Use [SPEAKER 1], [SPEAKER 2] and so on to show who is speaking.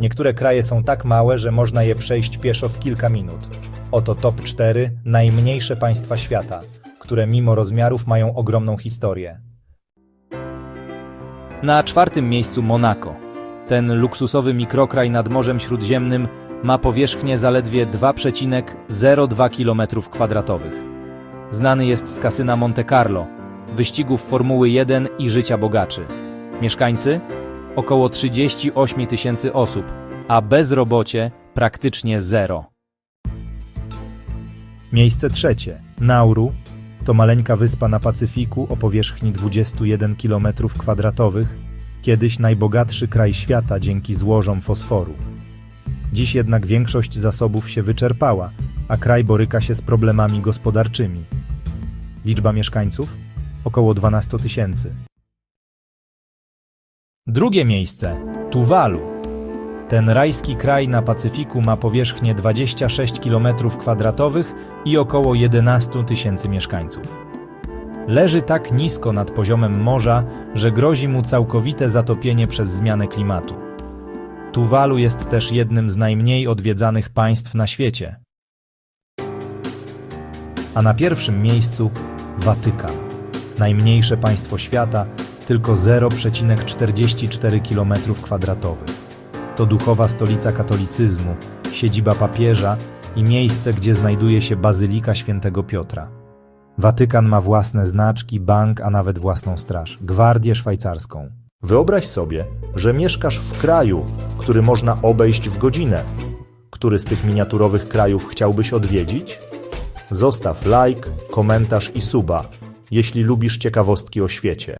[SPEAKER 1] Niektóre kraje są tak małe, że można je przejść pieszo w kilka minut. Oto top 4 najmniejsze państwa świata, które mimo rozmiarów mają ogromną historię.
[SPEAKER 2] Na czwartym miejscu Monako. Ten luksusowy mikrokraj nad Morzem Śródziemnym ma powierzchnię zaledwie 2,02 km2. Znany jest z kasyna Monte Carlo, wyścigów Formuły 1 i życia bogaczy. Mieszkańcy? Około 38 tysięcy osób, a bezrobocie praktycznie zero.
[SPEAKER 1] Miejsce trzecie. Nauru to maleńka wyspa na Pacyfiku o powierzchni 21 km2, kiedyś najbogatszy kraj świata dzięki złożom fosforu. Dziś jednak większość zasobów się wyczerpała, a kraj boryka się z problemami gospodarczymi. Liczba mieszkańców? Około 12 tysięcy. Drugie miejsce. Tuwalu. Ten rajski kraj na Pacyfiku ma powierzchnię 26 km2 i około 11 tysięcy mieszkańców. Leży tak nisko nad poziomem morza, że grozi mu całkowite zatopienie przez zmianę klimatu. Tuwalu jest też jednym z najmniej odwiedzanych państw na świecie. A na pierwszym miejscu Watykan. Najmniejsze państwo świata, tylko 0,44 km2. To duchowa stolica katolicyzmu, siedziba papieża i miejsce, gdzie znajduje się Bazylika Świętego Piotra. Watykan ma własne znaczki, bank, a nawet własną straż gwardię szwajcarską. Wyobraź sobie, że mieszkasz w kraju, który można obejść w godzinę. Który z tych miniaturowych krajów chciałbyś odwiedzić? Zostaw like, komentarz i suba, jeśli lubisz ciekawostki o świecie.